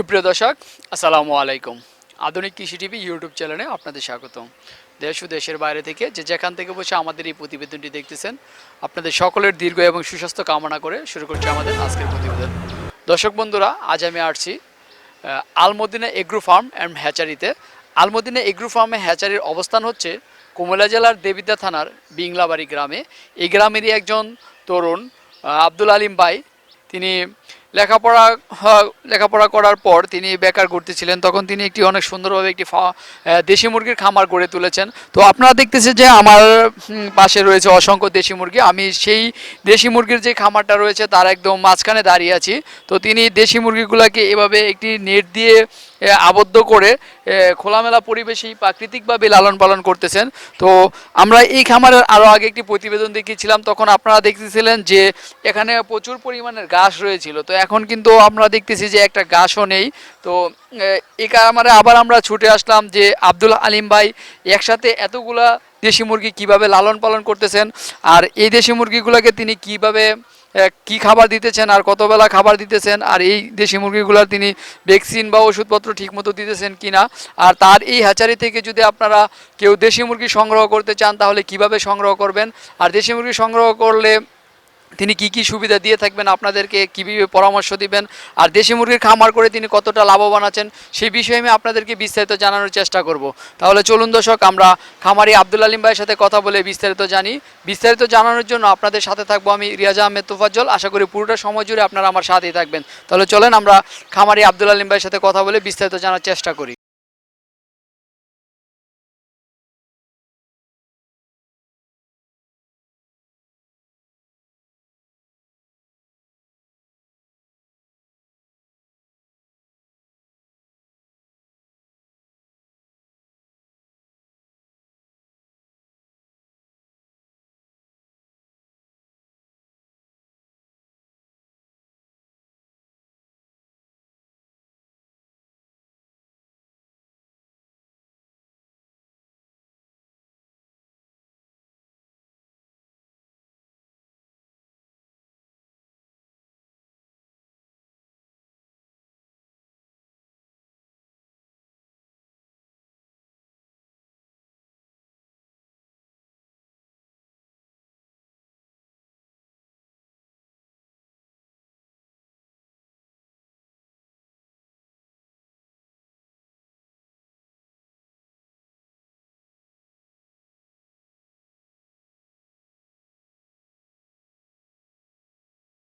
সুপ্রিয় দর্শক, আসসালামু আলাইকুম। আধুনিক কৃষি টিভি ইউটিউব চ্যানেলে আপনাদের স্বাগতম। দেশ ও দেশের বাইরে থেকে যে যেখান থেকে বসে আমাদের এই প্রতিবেদনটি দেখতেছেন, আপনাদের সকলের দীর্ঘ এবং সুস্বাস্থ্য কামনা করে শুরু করছি আমাদের আজকের প্রতিবেদন। দর্শক বন্ধুরা, আজ আমি আসছি আলমদিনা এগ্রো ফার্ম অ্যান্ড হ্যাচারিতে। আলমদিনা এগ্রো ফার্মে হ্যাচারির অবস্থান হচ্ছে কুমিল্লা জেলার দেবিদ্যা থানার বিংলাবাড়ি গ্রামে। এই গ্রামেরই একজন তরুণ আব্দুল আলিম ভাই। তিনি লেখাপড়া হ- লেখাপড়া করার পর তিনি বেকার করতেছিলেন তখন তিনি একটি অনেক সুন্দরভাবে একটি দেশি মুরগির খামার গড়ে তুলেছেন। তো আপনারা দেখতেছেন যে আমার পাশে রয়েছে অসংখ্য দেশি মুরগি। আমি সেই দেশি মুরগির যে খামারটা রয়েছে, তার একদম মাঝখানে দাঁড়িয়ে আছি। তো তিনি দেশি মুরগিগুলোকে এভাবে একটি নেট দিয়ে আবদ্ধ করে খোলামেলা পরিবেশেই প্রাকৃতিকভাবে লালন পালন করতেছেন। তো আমরা এই খামারের আরও আগে একটি প্রতিবেদন দেখিয়েছিলাম, তখন আপনারা দেখতেছিলেন যে এখানে প্রচুর পরিমাণের ঘাস রয়েছিল। তো এখন কিন্তু আমরা দেখতেছি যে একটা ঘাসও নেই। তো এই খামারে আবার আমরা ছুটে আসলাম যে আব্দুল আলিম ভাই, একসাথে এতগুলা দেশি মুরগি কীভাবে লালন পালন করতেছেন? আর এই দেশি মুরগিগুলোকে তিনি কীভাবে কি খাবার দিতেছেন আর কতবেলা খাবার দিতেছেন আর এই দেশি মুরগিগুলোর তিনি ভ্যাকসিন বা ওষুধপত্র ঠিকমতো দিতেছেন কি না আর তার এই হ্যাচারি থেকে যদি আপনারা কেউ দেশি মুরগি সংগ্রহ করতে চান, তাহলে কীভাবে সংগ্রহ করবেন? আর দেশি মুরগি সংগ্রহ করলে তিনি কি কি সুবিধা দিয়ে থাকবেন, আপনাদেরকে কীভাবে পরামর্শ দিবেন, আর দেশি মুরগির খামার করে তিনি কতটা লাভবান আছেন, সেই বিষয়ে আমি আপনাদেরকে বিস্তারিত জানানোর চেষ্টা করব। তাহলে চলুন দর্শক, আমরা খামারি আব্দুল আলিম ভাইয়ের সাথে কথা বলে বিস্তারিত জানি। বিস্তারিত জানানোর জন্য আপনাদের সাথে থাকব আমি রিয়াজা আহমেদ তোফাজ্জল। আশা করি পুরোটা সময় জুড়ে আপনারা আমার সাথেই থাকবেন। তাহলে চলেন, আমরা খামারি আব্দুল আলিম ভাইয়ের সাথে কথা বলে বিস্তারিত জানার চেষ্টা করি।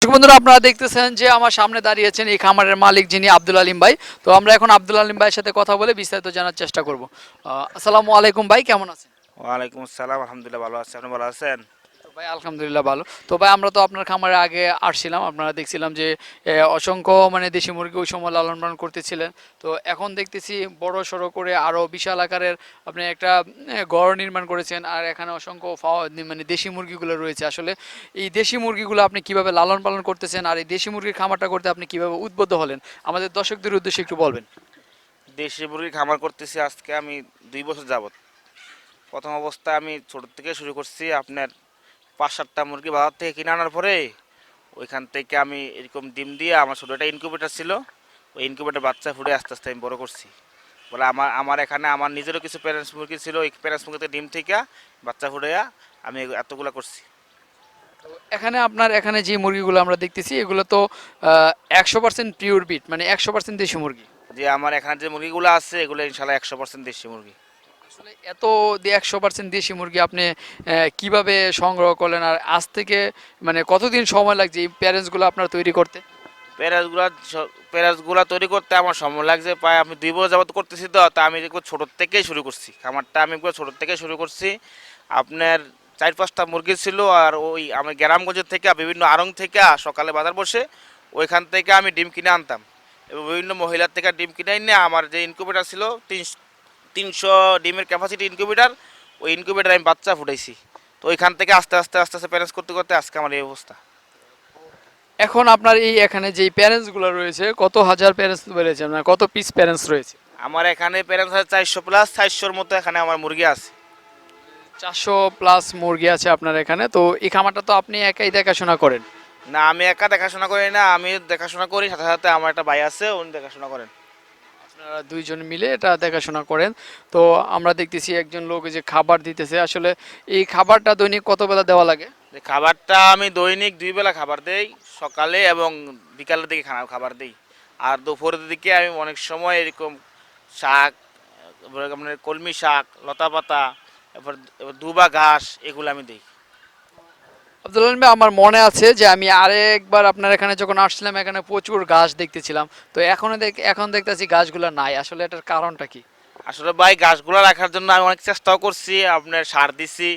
দর্শক বন্ধুরা, আপনারা দেখতেছেন যে আমার সামনে দাঁড়িয়েছেন এই খামারের মালিক যিনি আব্দুল আলিম ভাই। তো আমরা এখন আব্দুল আলিম ভাইয়ের সাথে কথা বলে বিস্তারিত জানার চেষ্টা করব। আসসালামু আলাইকুম ভাই, কেমন আছেন? ওয়ালাইকুম আসসালাম, আলহামদুলিল্লাহ ভালো আছেন ভালো আছেন? তো ভাই, আলহামদুলিল্লাহ ভালো। তো ভাই, আমরা তো আপনার খামারে আগে আসছিলাম। আপনারা দেখছিলাম যে অসংখ্য মানে দেশি মুরগি ওই সময় লালন পালন করতেছিলেন। তো এখন দেখতেছি বড় সড়ো করে আরও বিশাল আকারের আপনি একটা ঘর নির্মাণ করেছেন। আর এখানে অসংখ্য মানে দেশি মুরগিগুলো রয়েছে। আসলে এই দেশি মুরগিগুলো আপনি কীভাবে লালন পালন করতেছেন? আর এই দেশি মুরগির খামারটা করতে আপনি কীভাবে উদ্বুদ্ধ হলেন? আমাদের দর্শকদের উদ্দেশ্যে একটু বলবেন। দেশি মুরগি খামার করতেছি আজকে আমি দুই বছর যাবত প্রথম অবস্থায় আমি ছোট থেকে শুরু করছি আপনার পাঁচ সাতটা মুরগি বাজার থেকে কিনে আনার পরে ওইখান থেকে আমি এরকম ডিম দিয়ে আমার ছোটো একটা ইনকিউবেটার ছিল। ওই ইনকিউবেটার বাচ্চা ফুটে আস্তে আস্তে আমি বড় করছি। বলে আমার আমার এখানে আমার নিজেরও কিছু প্যারেন্টস মুরগি ছিল ওই প্যারেন্টস মুরগিতে ডিম থেকে বাচ্চা ফুটাইয়া আমি এতগুলো করছি। এখানে আপনার এখানে যে মুরগিগুলো আমরা দেখতেছি এগুলো তো একশো পার্সেন্ট পিওর বিট মানে একশো পার্সেন্ট দেশি মুরগি। যে আমার এখানে যে মুরগিগুলো আছে এগুলো ইনশাল্লাহ একশো পার্সেন্ট দেশি মুরগি। আসলে এত একশো পার্সেন্ট দেশি মুরগি আপনি কীভাবে সংগ্রহ করলেন আর আজ থেকে মানে কতদিন সময় লাগছে এই প্যারেন্টসগুলো আপনার তৈরি করতে? প্যারাসগুলা প্যারাসগুলা তৈরি করতে আমার সময় লাগছে। প্রায় আমি দুই বছর যাবত করতেছি তো, তা আমি ছোটোর থেকেই শুরু করছি। খামারটা আমি ছোটোর থেকে শুরু করছি। আপনার চার পাঁচটা মুরগি ছিল আর ওই আমি গ্রামগঞ্জের থেকে, বিভিন্ন আড়ং থেকে সকালে বাজার বসে ওইখান থেকে আমি ডিম কিনে আনতাম। এবং বিভিন্ন মহিলার থেকে ডিম কিনে এনে আমার যে ইনকিউবেটার ছিল তিন তিনশো ডিমের ক্যাপাসিটি ইনকিউবেটার ওই ইনকিউবেটার আমি বাচ্চা ফুটাইছি। তো ওইখান থেকে আস্তে আস্তে আস্তে আস্তে প্যারেন্টস করতে করতে আজকে আমার এই অবস্থা। এখন আপনার এই এখানে যে প্যারেন্টসগুলো রয়েছে কত হাজার প্যারেন্টস রয়েছে? মানে কত পিস প্যারেন্টস রয়েছে? আমার এখানে প্যারেন্টস আছে চারশো প্লাস চারশোর মতো এখানে আমার মুরগি আছে। চারশো প্লাস মুরগি আছে আপনার এখানে। তো এই খামারটা তো আপনি একাই দেখাশোনা করেন? না আমি একা দেখাশোনা করি না আমি দেখাশোনা করি সাথে সাথে আমার একটা ভাই আছে উনি দেখাশোনা করেন। আপনারা দুইজন মিলে এটা দেখাশোনা করেন। তো আমরা দেখতেছি একজন লোক যে খাবার দিতেছে। আসলে এই খাবারটা দৈনিক কত বেলা দেওয়া লাগে? খাবারটা আমি দৈনিক দুই বেলা খাবার দেই, সকালে এবং বিকালের দিকে খাবার দিই। আর দুপুরের দিকে আমি অনেক সময় এরকম শাক আপনার কলমি শাক লতা পাতা এরপর দুবা ঘাস, এগুলো আমি দিই। আব্দুল আলম ভাই, আমার মনে আছে যে আমি আরেকবার আপনার এখানে যখন আসছিলাম এখানে প্রচুর গাছ দেখতেছিলাম। তো এখনও দেখ এখন দেখতেছি গাছগুলো নাই। আসলে এটার কারণটা কি? আসলে ভাই গাছগুলো রাখার জন্য আমি অনেক চেষ্টাও করছি আপনার সার দিছি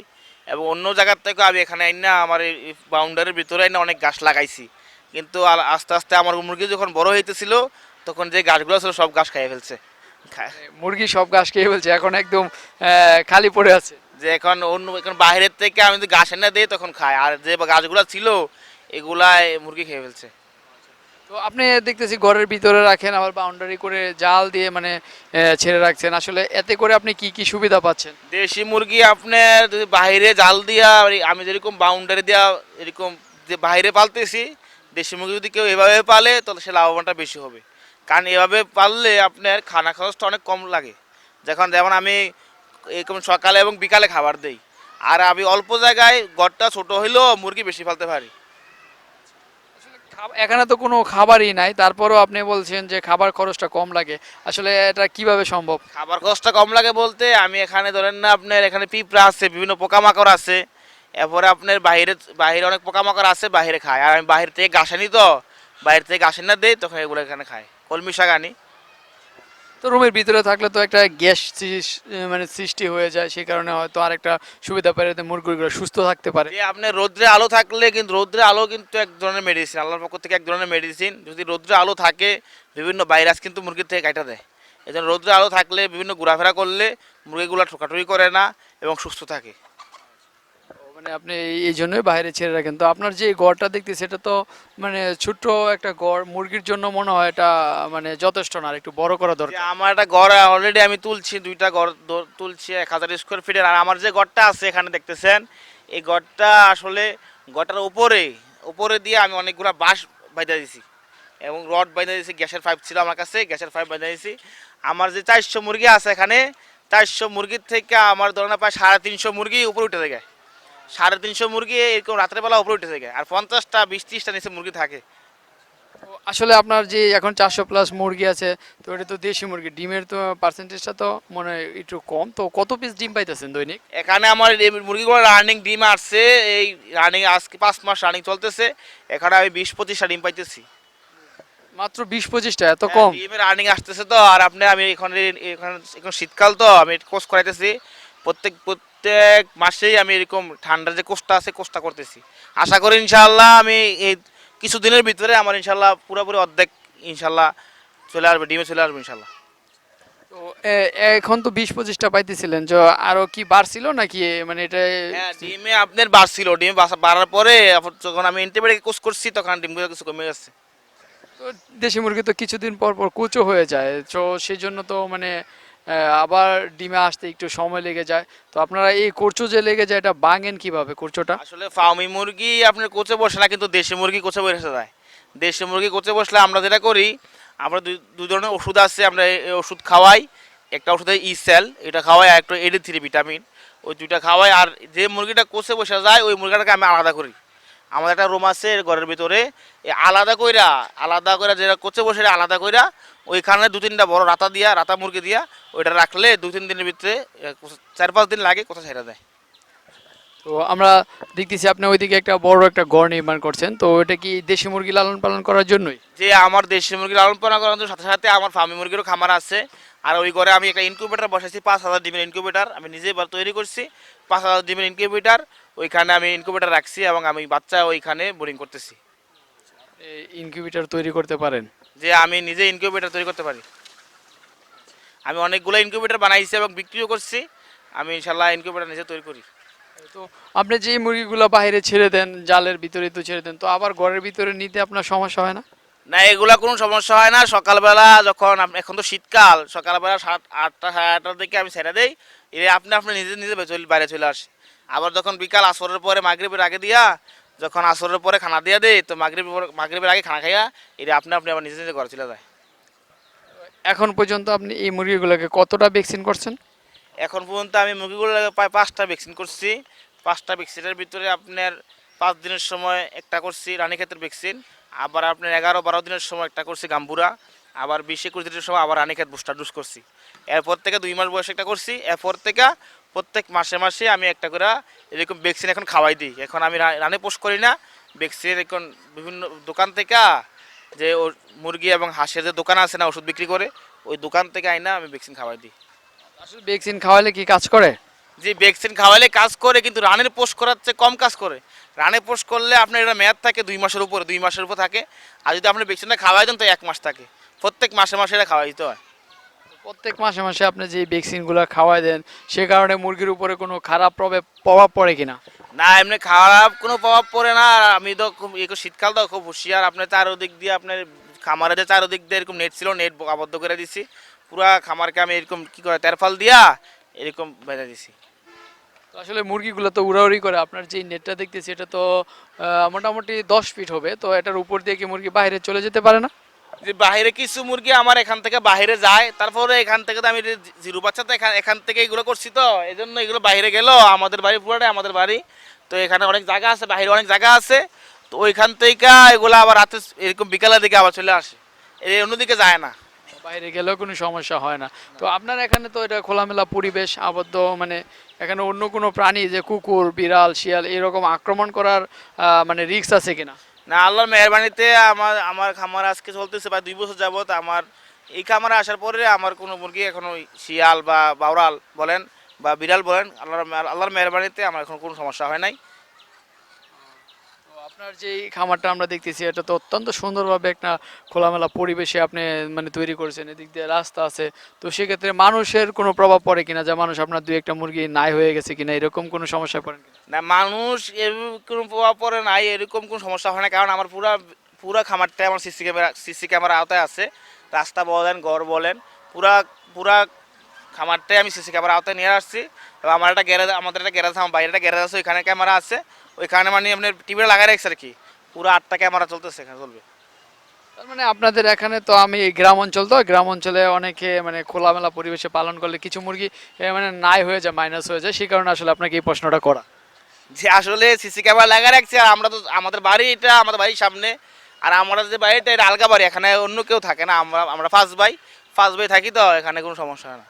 এবং অন্য জায়গার থেকে আমি এখানে আইনা আমার এই বাউন্ডারির ভিতরে আইনা অনেক গাছ লাগাইছি। কিন্তু আর আস্তে আস্তে আমার মুরগি যখন বড় হইতেছিল তখন যে গাছগুলো ছিল সব গাছ খাইয়ে ফেলছে। মুরগি সব গাছ খেয়ে ফেলছে এখন একদম খালি পড়ে আছে। যে এখন অন্য এখন বাইরের থেকে আমি যদি গাছ এনে দিই তখন খায়। আর যে গাছগুলো ছিল এগুলা মুরগি খেয়ে ফেলছে। তো আপনি দেখতেছি ঘরের ভিতরে রাখেন আবার বাউন্ডারি করে জাল দিয়ে মানে ছেড়ে রাখছেন। আসলে এতে করে আপনি কি কি সুবিধা পাচ্ছেন? দেশি মুরগি আপনার যদি বাইরে জাল দিয়া আমি যেরকম বাউন্ডারি দিয়া এরকম যে বাইরে পালতেছি দেশি মুরগি যদি কেউ এভাবে পালে তাহলে সে লাভবানটা বেশি হবে। কারণ এভাবে পাললে আপনার খানা খরচটা অনেক কম লাগে। যখন যেমন আমি এরকম সকালে এবং বিকালে খাবার দেই। আর আমি অল্প জায়গায় ঘরটা ছোট হইলেও মুরগি বেশি পালতে পারি। এখানে তো কোনো খাবারই নাই তারপরেও আপনি বলছেন যে খাবার খরচটা কম লাগে। আসলে এটা কীভাবে সম্ভব? খাবার খরচটা কম লাগে বলতে আমি এখানে ধরেন না আপনার এখানে পিঁপড়া আছে বিভিন্ন পোকামাকড় আছে। এরপরে আপনার বাইরে বাইরে অনেক পোকামাকড় আছে বাইরে খায়। আর আমি বাইরে থেকে ঘাস আনি তো বাইরে থেকে ঘাস না দেই তখন এগুলো এখানে খায়। কলমি শাক আনি। রুমের ভিতরে থাকলে তো একটা গ্যাস মানে সৃষ্টি হয়ে যায়, সেই কারণে হয়তো আরেকটা সুবিধা পেলে যাতে মুরগিগুলো সুস্থ থাকতে পারে। আপনি রোদ্রে আলো থাকলে কিন্তু, রোদ্রে আলো কিন্তু এক ধরনের মেডিসিন আল্লাহর পক্ষ থেকে এক ধরনের মেডিসিন যদি রোদ্রে আলো থাকে, বিভিন্ন ভাইরাস কিন্তু মুরগির থেকে কাটা দেয়। এই জন্য রোদ্রে আলো থাকলে, বিভিন্ন ঘোরাফেরা করলে মুরগিগুলো ঠোকাঠুকি করে না এবং সুস্থ থাকে। মানে আপনি এই- জন্যই বাইরে ছেড়ে রাখেন। তো আপনার যে গড়টা দেখতে সেটা তো মানে ছোট্ট একটা গড় মুরগির জন্য মনে হয় এটা মানে যথেষ্ট না একটু বড় করা দরকার। আমার একটা গড় অলরেডি আমি তুলছি দুইটা ঘর দো- তুলছি এক হাজার স্কোয়ার ফিটের আর আমার যে ঘরটা আছে এখানে দেখতেছেন এই ঘরটা আসলে ঘরটার উপরে উপরে দিয়ে আমি অনেকগুলো বাঁশ বাইদা দিয়েছি এবং রড বাইদা দিয়েছি গ্যাসের পাইপ ছিল আমার কাছে গ্যাসের পাইপ বাইদা দিয়েছি আমার যে চারশো মুরগি আছে এখানে চারশো মুরগির থেকে আমার ধরুন প্রায় সাড়ে তিনশো মুরগি উপরে উঠে যায়। সাড়ে তিনশো মুরগি এরকম রাত্রেবেলা উপরে উঠে যায় আর পঞ্চাশটা বিশ ত্রিশটা নিচে মুরগি থাকে। আসলে আপনার যে এখন চারশো প্লাস মুরগি আছে তো এটা তো দেশি মুরগি ডিমের তো পার্সেন্টেজটা তো মনে হয় একটু কম। তো কত পিস ডিম পাইতেছেন দৈনিক? এখানে আমার মুরগিগুলো রানিং ডিম আসছে এই রানিং আজকে পাঁচ মাস রানিং চলতেছে এখানে আমি বিশ পঁচিশটা ডিম পাইতেছি। মাত্র বিশ পঁচিশটা এত কম? ডিমের রানিং আসতেছে তো আর আপনি আমি এখন এখন শীতকাল তো আমি কোর্স করাইতেছি। প্রত্যেক প্রত্যেক মাসেই আমি এরকম ঠান্ডার যে কোর্সটা আছে কোর্সটা করতেছি। আশা করি ইনশাল্লাহ আমি এই কিছুদিনের ভিতরে আমার ইনশাল্লাহ পুরোপুরি অর্ধেক ইনশাল্লাহ চলে আসবে ডিমে চলে আসবে ইনশাল্লাহ তো এখন তো বিশ পঁচিশটা পাইতেছিলেন যে আরও কি বাড়ছিল নাকি মানে এটা হ্যাঁ ডিমে আপনার বাড়ছিল ডিমে বাড়ার পরে যখন আমি ইন্টারমিডিয়েট কোর্স করছি তখন ডিমগুলো কিছু কমে গেছে। তো দেশি মুরগি তো কিছুদিন পর পর কুচো হয়ে যায় তো সেই জন্য তো মানে আবার ডিমে আসতে একটু সময় লেগে যায়। তো আপনারা এই কোরচো যে লেগে যায়, এটা বাঙেন কীভাবে কোরচোটা আসলে ফার্মি মুরগি আপনার কোচে বসে না কিন্তু দেশি মুরগি কোচে বসে যায়। দেশি মুরগি কোচে বসলে আমরা যেটা করি, আমরা দুই ধরনের ওষুধ আছে, আমরা ওষুধ খাওয়াই। একটা ওষুধ ই সেল এটা খাওয়াই আর একটা এডি থ্রি ভিটামিন ওই দুইটা খাওয়াই আর যে মুরগিটা কোচে বসে যায়, ওই মুরগিটাকে আমি আলাদা করি। আমাদের একটা রুম আছে ঘরের ভিতরে। আলাদা কইরা আলাদা কইরা যেটা কোচে বসে আলাদা কইরা ওইখানে দু তিনটা বড় রাতা দিয়া রাতা মুরগি দিয়া ওইটা রাখলে দু তিন দিনের ভিতরে চার পাঁচ দিন লাগে কোথা ছেড়ে দেয়। তো আমরা দেখতেছি আপনি ওইদিকে একটা বড় একটা গড় নির্মাণ করছেন তো এটা কি দেশি মুরগি লালন পালন করার জন্যই? যে আমার দেশি মুরগি লালন পালন করানোর সাথে সাথে আমার ফার্মি মুরগিরও খামার আছে আর ওই ঘরে আমি একটা ইনকিউবেটার বসাইছি পাঁচ হাজার ডিমের ইনকিউবেটার আমি নিজেই তৈরি করছি পাঁচ হাজার ডিমের ইনকিউবেটার ওইখানে আমি ইনকিউবেটার রাখছি এবং আমি বাচ্চা ওইখানে বোরিং করতেছি। ইনকিউবেটর তৈরি করতে পারেন? যে আমি নিজে ইনকিউবেটার তৈরি করতে পারি। আমি অনেকগুলো ইনকিউবেটার বানাইছি এবং বিক্রিও করছি। আমি ইনশাল্লাহ ইনকিউবেটার নিজে তৈরি করি। তো আপনি যে মুরগিগুলো বাইরে ছেড়ে দেন জালের ভিতরে তো ছেড়ে দেন তো আবার ঘরের ভিতরে নিতে আপনার সমস্যা হয় না? না এগুলা কোনো সমস্যা হয় না। সকালবেলা যখন এখন তো শীতকাল সকালবেলা সাত আটটা সাড়ে আটটার দিকে আমি ছেড়ে দেই। এ আপনি আপনি নিজে নিজে বাইরে চলে আসে আবার যখন বিকাল আসরের পরে মাগরিবের আগে দিয়া যখন আসরের পরে খানা দিয়ে দেয় তো মাগরিব মাগরিবের আগে খানা খাইয়া এটা আপনি আপনি আবার নিজে নিজে ঘরে চলে যায়। এখন পর্যন্ত আপনি এই মুরগিগুলোকে কতটা ভ্যাকসিন করছেন? এখন পর্যন্ত আমি মুরগিগুলো প্রায় পাঁচটা ভ্যাকসিন করছি। পাঁচটা ভ্যাকসিনের ভিতরে আপনার পাঁচ দিনের সময় একটা করছি রানীক্ষেতের ভ্যাকসিন আবার আপনার এগারো বারো দিনের সময় একটা করছি গাম্বুরা আবার বিশ একুশ দিনের সময় আবার রানীক্ষেত বুস্টার ডোজ করছি। এরপর থেকে দুই মাস বয়সে একটা করছি এরপর থেকে প্রত্যেক মাসে মাসে আমি একটা করে এরকম ভ্যাকসিন এখন খাওয়াই দিই। এখন আমি রানে পোষ করি না। ভ্যাকসিন এখন বিভিন্ন দোকান থেকে যে ও মুরগি এবং হাঁসের যে দোকান আছে না ওষুধ বিক্রি করে ওই দোকান থেকে আইনা আমি ভ্যাকসিন খাওয়াই দিই। আসলে ভ্যাকসিন খাওয়ালে কি কাজ করে? যে ভ্যাকসিন খাওয়ালে কাজ করে কিন্তু রানের পোষ করার চেয়ে কম কাজ করে। রানে পোষ করলে আপনার এটা মেয়াদ থাকে দুই মাসের উপরে দুই মাসের উপর থাকে। আর যদি আপনি ভ্যাকসিনটা খাওয়াই দেন তো এক মাস থাকে। প্রত্যেক মাসে মাসে এটা খাওয়াই দিতে হয়। প্রত্যেক মাসে মাসে আপনি যে ভ্যাকসিনগুলো খাওয়াই দেন সে কারণে মুরগির উপরে কোনো খারাপ প্রভাব প্রভাব পড়ে কিনা? না এমনি খারাপ কোনো প্রভাব পড়ে না। আর আমি তো শীতকাল তো খুব হুঁশিয়ার। আপনার চারোদিক দিয়ে আপনার খামারে যে চারোদিক দিয়ে এরকম নেট ছিল নেট আবদ্ধ করে দিছি। পুরা খামারকে আমি এরকম কি করে তেরফাল দিয়া এরকম বেঁধে দিছি। তো আসলে মুরগিগুলো তো উড়াউড়ি করে আপনার যে নেটটা দেখতেছি এটা তো মোটামুটি দশ ফিট হবে। তো এটার উপর দিয়ে কি মুরগি বাইরে চলে যেতে পারে না? যে বাইরে কিছু মুরগি আমার এখান থেকে বাইরে যায়, তারপরে এখান থেকে তো আমি জিরো বাচ্চা তো এখান এখান থেকে এগুলো করছি তো এই জন্য এগুলো বাইরে গেল, আমাদের বাড়ি পুরোটাই আমাদের বাড়ি। তো এখানে অনেক জায়গা আছে বাইরে অনেক জায়গা আছে। তো ওইখান থেকে এগুলো আবার রাতে এরকম বিকালের দিকে আবার চলে আসে। এই অন্যদিকে যায় না। বাইরে গেলেও কোনো সমস্যা হয় না। তো আপনার এখানে তো এটা খোলামেলা পরিবেশ, আবদ্ধ মানে এখানে অন্য কোনো প্রাণী যে কুকুর, বিড়াল, শিয়াল এরকম আক্রমণ করার মানে রিস্ক আছে কিনা? না, আল্লাহর মেহরবানিতে আমার আমার খামার আজকে চলতেছে প্রায় দুই বছর যাবত আমার, এই খামারে আসার পরে আমার কোনো মুরগি এখনও শিয়াল বা বাউরাল বলেন বা বিড়াল বলেন, আল্লাহর আল্লাহর মেহরবানিতে আমার এখন কোনো সমস্যা হয় নাই। আপনার যে খামারটা আমরা দেখতেছি, এটা তো অত্যন্ত সুন্দরভাবে একটা খোলামেলা পরিবেশে আপনি মানে তৈরি করেছেন, এদিক দিয়ে রাস্তা আছে। তো সেক্ষেত্রে মানুষের কোনো প্রভাব পড়ে কিনা? যে মানুষ আপনার দুই একটা মুরগি নাই হয়ে গেছে কিনা? এরকম কোনো সমস্যা পড়েন কিনা? না, মানুষ এরকম প্রভাব পড়ে নাই এরকম কোনো সমস্যা হয় না, কারণ আমার পুরা পুরা খামারটা আমার সিসি ক্যামেরা সিসি ক্যামেরা আওতায় আছে। রাস্তা বলেন, ঘর বলেন, পুরা পুরা খামারটাই আমি সিসি ক্যামেরা আওতায় নিয়ে আসছি। এবং আমার একটা গ্যারেজ, আমাদের একটা গ্যারেজ, আমার বাইরে একটা গ্যারেজ আছে, ওইখানে ক্যামেরা আছে। ওইখানে মানে আপনার টিভিটা লাগাই রাখছে আর কি? পুরো আটটা ক্যামেরা চলতেছে এখানে, চলবে। তার মানে আপনাদের এখানে তো আমি গ্রাম অঞ্চল তো, গ্রাম অঞ্চলে অনেকে মানে খোলামেলা পরিবেশে পালন করলে কিছু মুরগি মানে নাই হয়ে যায় মাইনাস হয়ে যায়, সেই কারণে আসলে আপনাকে এই প্রশ্নটা করা। যে আসলে সিসি ক্যামেরা লাগা রাখছে আর আমরা তো আমাদের বাড়ি এটা আমাদের বাড়ির সামনে আর আমরা যে বাড়িটা এটা আলগা বাড়ি এখানে অন্য কেউ থাকে না আমরা আমরা ফার্স্ট বাই ফার্স্ট বাই থাকি তো এখানে কোনো সমস্যা না।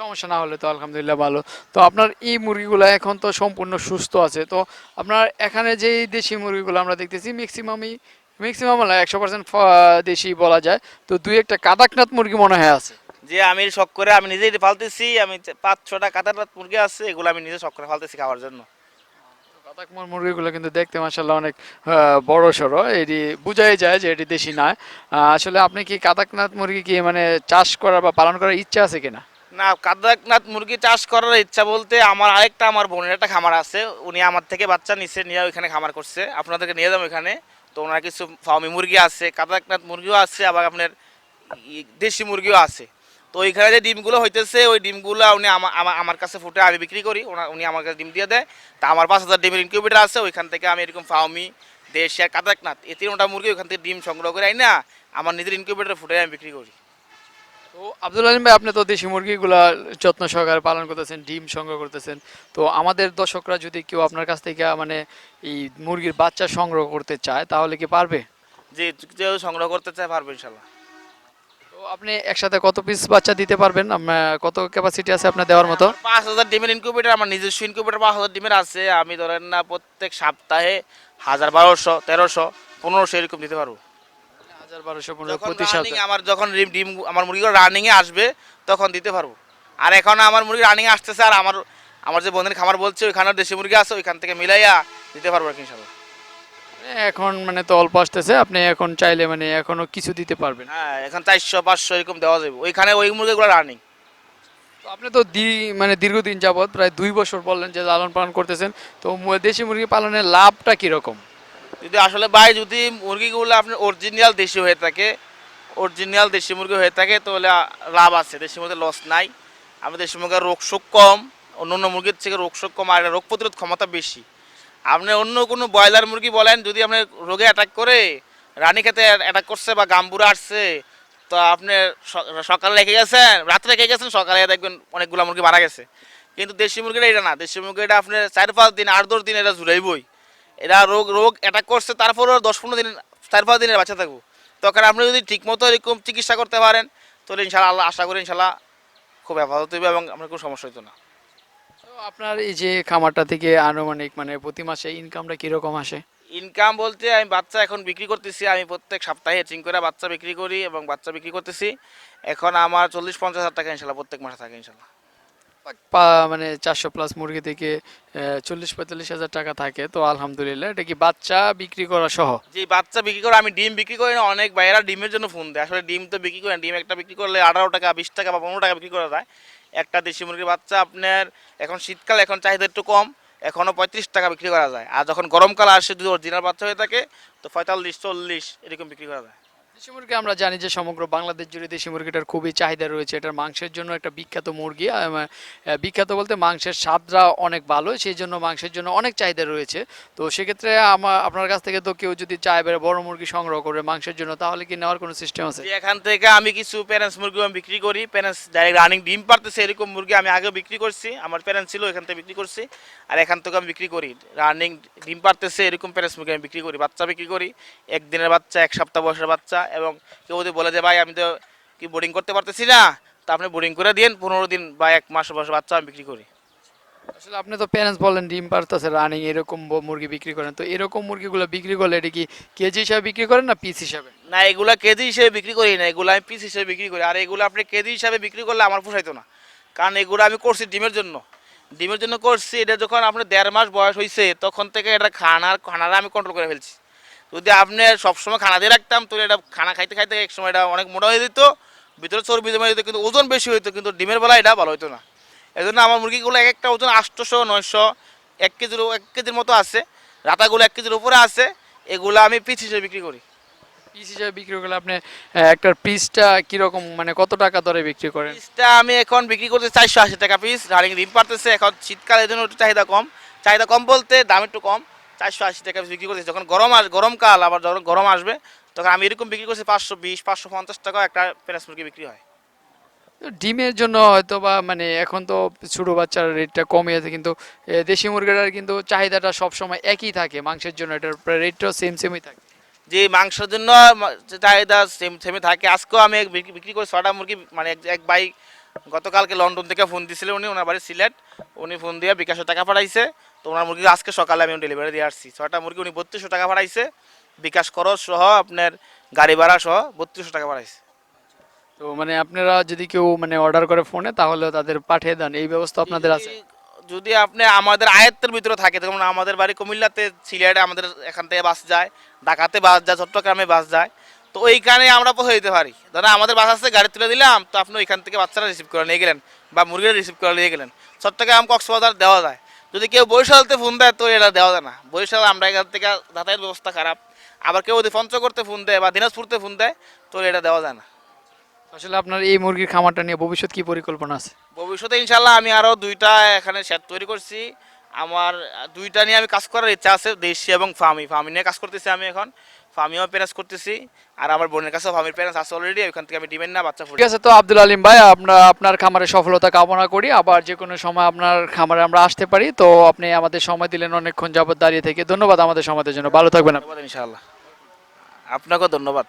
সমস্যা না হলে তো আলহামদুলিল্লাহ ভালো। তো আপনার এই মুরগিগুলো এখন তো সম্পূর্ণ সুস্থ আছে। তো আপনার এখানে যে দেশি মুরগিগুলো আমরা দেখতেছি ম্যাক্সিমামই ম্যাক্সিমাম হলো একশো পার্সেন্ট দেশি বলা যায়। তো দুই একটা কাদাকনাথ মুরগি মনে হয় আছে। যে আমি শখ করে আমি নিজেই ফালতেছি আমি পাঁচ ছটা কাতার মুরগি আছে এগুলো আমি নিজে শখ করে ফালতেছি খাওয়ার জন্য। কাতাক মুরগিগুলো কিন্তু দেখতে মাসাল্লাহ অনেক বড় সড়ো এটি বোঝাই যায় যে এটি দেশি নয় আসলে আপনি কি কাতাকনাথ মুরগি কি মানে চাষ করার বা পালন করার ইচ্ছা আছে কিনা? না, কাদাকনাথ মুরগি চাষ করার ইচ্ছা বলতে আমার আরেকটা আমার বোনের একটা খামার আছে। উনি আমার থেকে বাচ্চা নিচ্ছে নিয়ে ওইখানে খামার করছে। আপনাদেরকে নিয়ে যাব এখানে। তো ওনার কিছু ফার্মি মুরগি আছে, কাদাকনাথ মুরগিও আছে, আবার আপনার দেশি মুরগিও আছে। তো ওইখানে যে ডিমগুলো হইতেছে ওই ডিমগুলো উনি আমা- আমা- আমার কাছে ফুটে আমি বিক্রি করি। উনি আমার কাছে ডিম দিয়ে দেয়। তা আমার পাঁচ হাজার ডিমের ইনকিউবেটার আছে ওইখান থেকে আমি এরকম ফাউমি দেশি আর কাদাকনাথ এই তিনটা মুরগি ওইখান থেকে ডিম সংগ্রহ করে না আমার নিজের ইনকিউবেটার ফুটে আমি বিক্রি করি। তো আব্দুল আলিম ভাই আপনি তো দেশি মুরগিগুলা যত্ন সহকারে পালন করতেছেন ডিম সংগ্রহ করতেছেন। তো আমাদের দর্শকরা যদি কেউ আপনার কাছ থেকে মানে এই মুরগির বাচ্চা সংগ্রহ করতে চায় তাহলে কি পারবে? যে কেউ সংগ্রহ করতে চায় পারবে ইনশাল্লাহ। আপনি একসাথে কত পিস বাচ্চা দিতে পারবেন? কত ক্যাপাসিটি আছে আপনার দেওয়ার মতো? পাঁচ হাজার ডিমের ইনকিউবেটার আমার নিজস্ব ইনকিউবেটার পাঁচ হাজার ডিমের আছে। আমি ধরেন না প্রত্যেক সপ্তাহে হাজার বারোশো তেরোশো পনেরোশো এরকম দিতে পারব। হাজার বারোশো পনেরো প্রতি সপ্তাহে আমার যখন ডিম ডিম আমার মুরগিগুলো রানিং এ আসবে তখন দিতে পারব। আর এখন আমার মুরগি রানিং আসতেছে আর আমার আমার যে বন্ধুর খামার বলছে ওইখানে দেশি মুরগি আছে ওইখান থেকে মিলাইয়া দিতে পারব আর কি ইনশাল্লাহ। এখন মানে তো অল্প আসতেছে আপনি এখন চাইলে মানে এখনও কিছু দিতে পারবেন। হ্যাঁ এখন চারশো পাঁচশো এরকম দেওয়া যাবে। ওইখানে ওই মুরগিগুলো রানিং তো আপনি তো দি- মানে দীর্ঘদিন যাবৎ প্রায় দুই বছর বললেন যে লালন পালন করতেছেন তো দেশি মুরগি পালনের লাভটা কীরকম? যদি আসলে ভাই যদি মুরগিগুলো আপনার অরিজিনাল দেশি হয়ে থাকে অরিজিনাল দেশি মুরগি হয়ে থাকে তাহলে লাভ আছে। দেশি মুরগিতে লস নাই। আমাদের দেশি মুরগির রোগ শোক কম অন্য অন্য মুরগির থেকে রোগ শোক কম আর রোগ প্রতিরোধ ক্ষমতা বেশি। আপনি অন্য কোনো ব্রয়লার মুরগি বলেন, যদি আপনি রোগে অ্যাটাক করে, রানী খেতে অ্যাটাক করছে বা গাম্বুরা আসছে, তো আপনি সকালে রেখে গেছেন, রাত্রে রেখে গেছেন, সকালে দেখবেন অনেকগুলো মুরগি মারা গেছে। কিন্তু দেশি মুরগিটা এটা না, দেশি মুরগিটা আপনি চার পাঁচ দিন আট দশ দিন এটা জুড়াইবই এরা রোগ রোগ অ্যাটাক করছে, তারপরেও দশ পনেরো দিন চার পাঁচ দিনের বাচ্চা থাকব। তখন আপনি যদি ঠিকমতো এরকম চিকিৎসা করতে পারেন, তাহলে ইনশাল্লাহ আশা করি ইনশাল্লাহ খুব হেফাজত হইবে এবং আপনার কোনো সমস্যা হতো না। আপনার এই যে খামারটা থেকে আনুমানিক মানে প্রতি মাসে ইনকামটা কীরকম আসে? ইনকাম বলতে আমি বাচ্চা এখন বিক্রি করতেছি আমি প্রত্যেক সপ্তাহে হেচিং করে বাচ্চা বিক্রি করি এবং বাচ্চা বিক্রি করতেছি। এখন আমার চল্লিশ পঞ্চাশ হাজার টাকা ইনশাল্লাহ প্রত্যেক মাসে থাকে ইনশাল্লাহ। মানে চারশো প্লাস মুরগি থেকে চল্লিশ পঁয়তাল্লিশ হাজার টাকা থাকে তো আলহামদুলিল্লাহ এটা কি বাচ্চা বিক্রি করা সহ? যে বাচ্চা বিক্রি করে আমি ডিম বিক্রি করি না অনেক বাইরা ডিমের জন্য ফোন দেয়। আসলে ডিম তো বিক্রি করি না ডিম একটা বিক্রি করলে আঠারো টাকা বিশ টাকা বা পনেরো টাকা বিক্রি করা যায়। একটা দেশি মুরগির বাচ্চা আপনার এখন শীতকাল, এখন চাহিদা একটু কম এখনও পঁয়ত্রিশ টাকা বিক্রি করা যায়। আর যখন গরমকাল আসে, যদি অরিজিনাল বাচ্চা হয়ে থাকে, তো পঁয়তাল্লিশ, চল্লিশ এরকম বিক্রি করা যায়। দেশি মুরগি আমরা জানি যে সমগ্র বাংলাদেশ জুড়ে দেশি মুরগিটার খুবই চাহিদা রয়েছে। এটার মাংসের জন্য একটা বিখ্যাত মুরগি। বিখ্যাত বলতে মাংসের স্বাদটা অনেক ভালো, সেই জন্য মাংসের জন্য অনেক চাহিদা রয়েছে। তো সেক্ষেত্রে আমার আপনার কাছ থেকে তো কেউ যদি চায় বেড়ে বড় মুরগি সংগ্রহ করে মাংসের জন্য, তাহলে কি নেওয়ার কোনো সিস্টেম আছে? এখান থেকে আমি কিছু প্যারেন্টস মুরগি আমি বিক্রি করি। প্যারেন্টস ডাইরেক্ট রানিং ডিম পারতেছে এরকম মুরগি আমি আগে বিক্রি করছি। আমার প্যারেন্টস ছিল, এখান থেকে বিক্রি করছি। আর এখান থেকে আমি বিক্রি করি। রানিং ডিম পারতেছে এরকম প্যারেন্টস মুরগি আমি বিক্রি করি। বাচ্চা বিক্রি করি। একদিনের বাচ্চা, এক সপ্তাহ বয়সের বাচ্চা এবং কেউ যদি বলে যে ভাই আমি তো কি বোর্ডিং করতে পারতেছি না তা আপনি বোর্ডিং করে দিন পনেরো দিন বা এক মাস বয়সের বাচ্চা আমি বিক্রি করি। আসলে আপনি তো প্যারেন্টস বলেন ডিম পারতেছে রানিং এরকম মুরগি বিক্রি করেন। তো এরকম মুরগিগুলো বিক্রি করলে এটা কি কেজি হিসাবে বিক্রি করেন না পিস হিসাবে? না এগুলো কেজি হিসেবে বিক্রি করি না এগুলো আমি পিস হিসেবে বিক্রি করি। আর এগুলো আপনি কেজি হিসাবে বিক্রি করলে আমার পোষাইতো না। কারণ এগুলো আমি করছি ডিমের জন্য। ডিমের জন্য করছি এটা যখন আপনার দেড় মাস বয়স হয়েছে তখন থেকে এটা খানার খানাটা আমি কন্ট্রোল করে ফেলছি। যদি আপনি সবসময় খানা দিয়ে রাখতাম তাহলে এটা খানা খাইতে খাইতে এক সময় এটা অনেক মোটা হয়ে যেত ভিতরে চর্বি জমা যেত কিন্তু ওজন বেশি হইতো কিন্তু ডিমের বেলা এটা ভালো হতো না। এই জন্য আমার মুরগিগুলো এক একটা ওজন আটশোশো নয়শো এক কেজির এক কেজির মতো আছে। রাতাগুলো এক কেজির উপরে আছে এগুলো আমি পিস হিসেবে বিক্রি করি। পিস হিসেবে বিক্রি করলে আপনি একটা পিসটা কীরকম মানে কত টাকা দরে বিক্রি করেন? পিসটা আমি এখন বিক্রি করতে চারশো আশি টাকা পিস রানিং ডিম পারতেছে এখন শীতকালের জন্য একটু চাহিদা কম। চাহিদা কম বলতে দাম একটু কম। চারশো আশি টাকা বিক্রি করতেছি। যখন গরম আস গরমকাল আবার যখন গরম আসবে তখন আমি এরকম বিক্রি করছি পাঁচশো বিশ পাঁচশো পঞ্চাশ টাকা একটা পেঁয়াজ মুরগি বিক্রি হয়। ডিমের জন্য হয়তো বা মানে এখন তো ছোটো বাচ্চার রেটটা কমে আছে কিন্তু এ, দেশি মুরগিটার কিন্তু চাহিদাটা সবসময় একই থাকে মাংসের জন্য এটার রেটটাও সেম সেমই থাকে। যে মাংসের জন্য মা- যে চাহিদা সেম সেমে থাকে। আজকেও আমি এক বিক্রি- বিক্রি করে ছটা মুরগি মানে এক এক ভাই গতকালকে লন্ডন থেকে ফোন দিয়েছিলেন উনি ওনার বাড়ি সিলেট। উনি ফোন দিয়ে বিকাশে টাকা পাঠাইছে। তো ওনার মুরগি আজকে সকালে আমি ডেলিভারি দিয়ে আসছি। ছটা মুরগি উনি বত্রিশশো টাকা পাঠাইছে বিকাশ খরচ সহ আপনার গাড়ি ভাড়া সহ বত্রিশশো টাকা পাঠাইছে তো মানে আপনারা যদি কেউ মানে অর্ডার করে ফোনে তাহলে তাদের পাঠিয়ে দেন। এই ব্যবস্থা আপনাদের আছে? যদি- আপনি আমাদের আয়ত্তের ভিতরে থাকে যেমন আমাদের বাড়ি কুমিল্লাতে সিলেটে আমাদের এখান থেকে বাস যায় ঢাকাতে বাস যায় চট্টগ্রামে বাস যায় তো ওইখানে আমরা পৌঁছে দিতে পারি। ধরেন আমাদের বাস আসতে গাড়ি তুলে দিলাম তো আপনি ওইখান থেকে বাচ্চারা রিসিভ করে নিয়ে গেলেন বা মুরগিরা রিসিভ করে নিয়ে গেলেন। চট্টগ্রাম কক্সবাজার দেওয়া যায়। যদি কেউ বরিশালতে ফোন দেয় তো এটা দেওয়া যায় না। বরিশাল আমরা এখান থেকে যাতায়াত ব্যবস্থা খারাপ। আবার কেউ যদি পঞ্চগড়তে ফোন দেয় বা দিনাজপুরতে ফোন দেয় তো এটা দেওয়া যায় না। আসলে আপনার এই মুরগির খামারটা নিয়ে ভবিষ্যৎ কি পরিকল্পনা আছে? ভবিষ্যতে ইনশাল্লাহ আমি আরও দুইটা এখানে শেড তৈরি করছি। আমার দুইটা নিয়ে আমি কাজ করার ইচ্ছা আছে দেশি এবং ফার্মি ফার্মি নিয়ে কাজ করতেছি আমি এখন। ফার্মিও প্যারেন্স করতেছি আর আমার বোনের কাছেও ফার্মির প্যারেন্স আছে অলরেডি ওইখান থেকে আমি ডিমেন্ড না বাচ্চা ঠিক আছে তো আব্দুল আলিম ভাই আমরা আপনার খামারে সফলতা কামনা করি। আবার যে কোনো সময় আপনার খামারে আমরা আসতে পারি। তো আপনি আমাদের সময় দিলেন অনেকক্ষণ যাবত দাঁড়িয়ে থেকে। ধন্যবাদ আমাদের সময়ের জন্য। ভালো থাকবেন ইনশাল্লাহ আপনাকেও ধন্যবাদ।